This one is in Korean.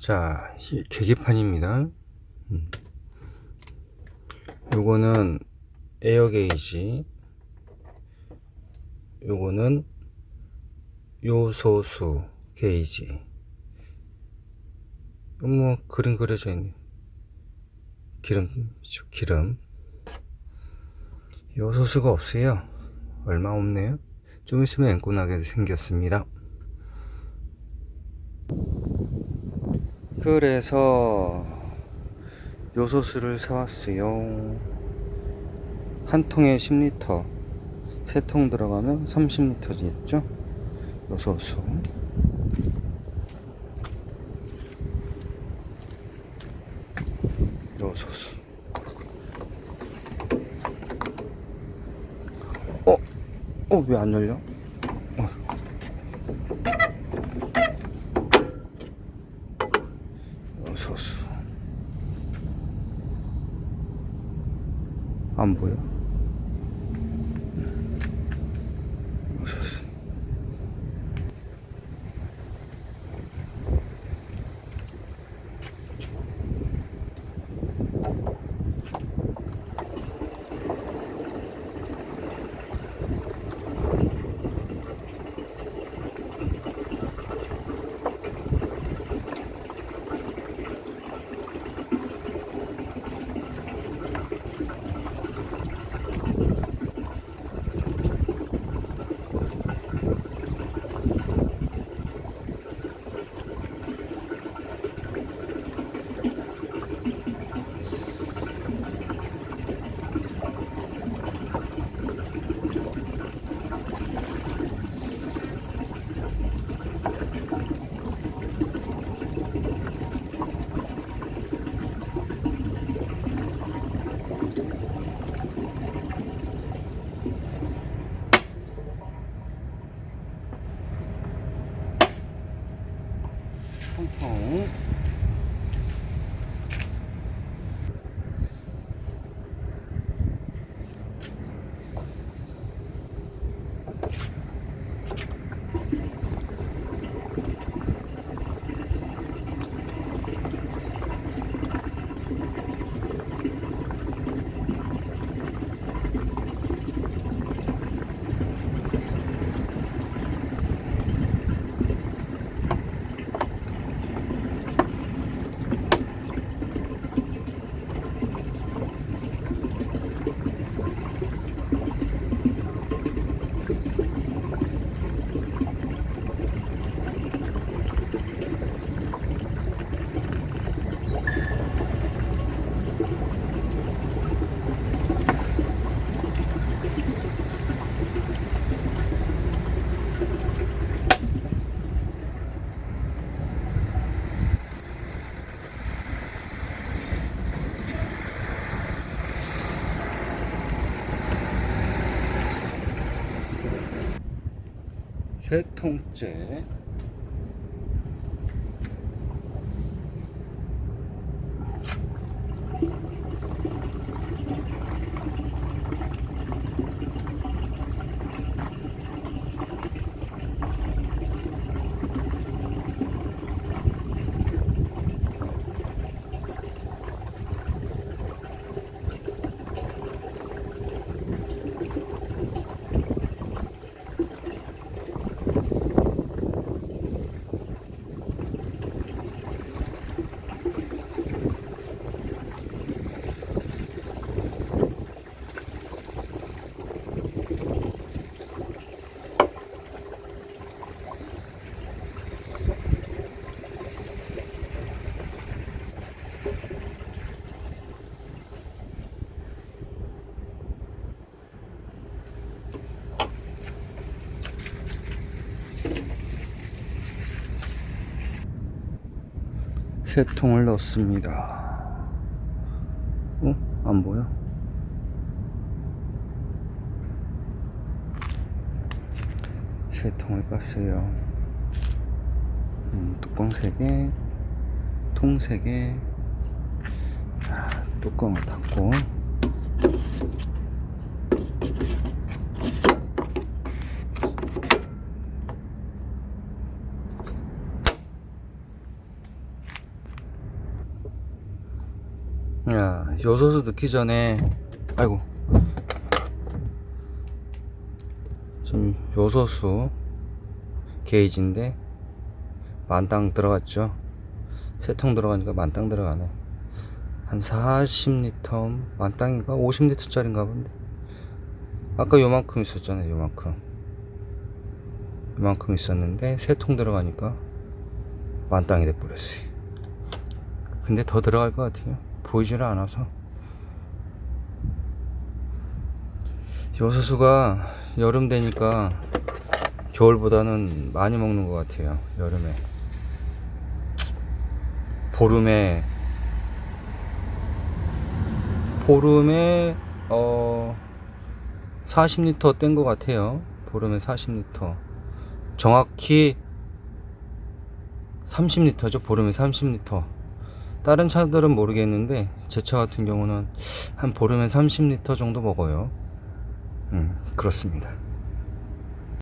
자, 이 계기판입니다. 음. 요거는 에어 게이지. 요거는 요소수 게이지. 뭐 그림 그려져 있네. 기름이죠, 기름. 요소수가 없어요. 얼마 없네요. 좀 있으면 앵꼬나게 생겼습니다. 그래서 요소수를 사왔어요. 한 통에 10리터, 세 통 들어가면 30리터겠죠? 요소수. 요소수. 어? 어, 왜 안 열려? 어. 요소수. 안 보여? 세 통째. 세 통을 넣습니다. 어? 안 보여? 세 통을 깠어요. 음, 뚜껑 세 개, 통 세 개, 아, 뚜껑을 닫고, 야, 요소수 넣기 전에, 아이고. 지금 요소수 게이지인데, 만땅 들어갔죠? 세 통 들어가니까 만땅 들어가네. 한 40리터, 만땅인가? 50리터짜리인가 본데. 아까 요만큼 있었잖아요, 요만큼. 요만큼 있었는데, 세 통 들어가니까 만땅이 돼버렸어요. 근데 더 들어갈 것 같아요. 보이지를 않아서. 요소수가 여름 되니까 겨울보다는 많이 먹는 것 같아요. 여름에. 보름에, 보름에, 어, 40리터 뗀 것 같아요. 보름에 40리터. 정확히 30리터죠. 보름에 30리터. 다른 차들은 모르겠는데 제 차 같은 경우는 한 보름에 30리터 정도 먹어요. 음, 그렇습니다.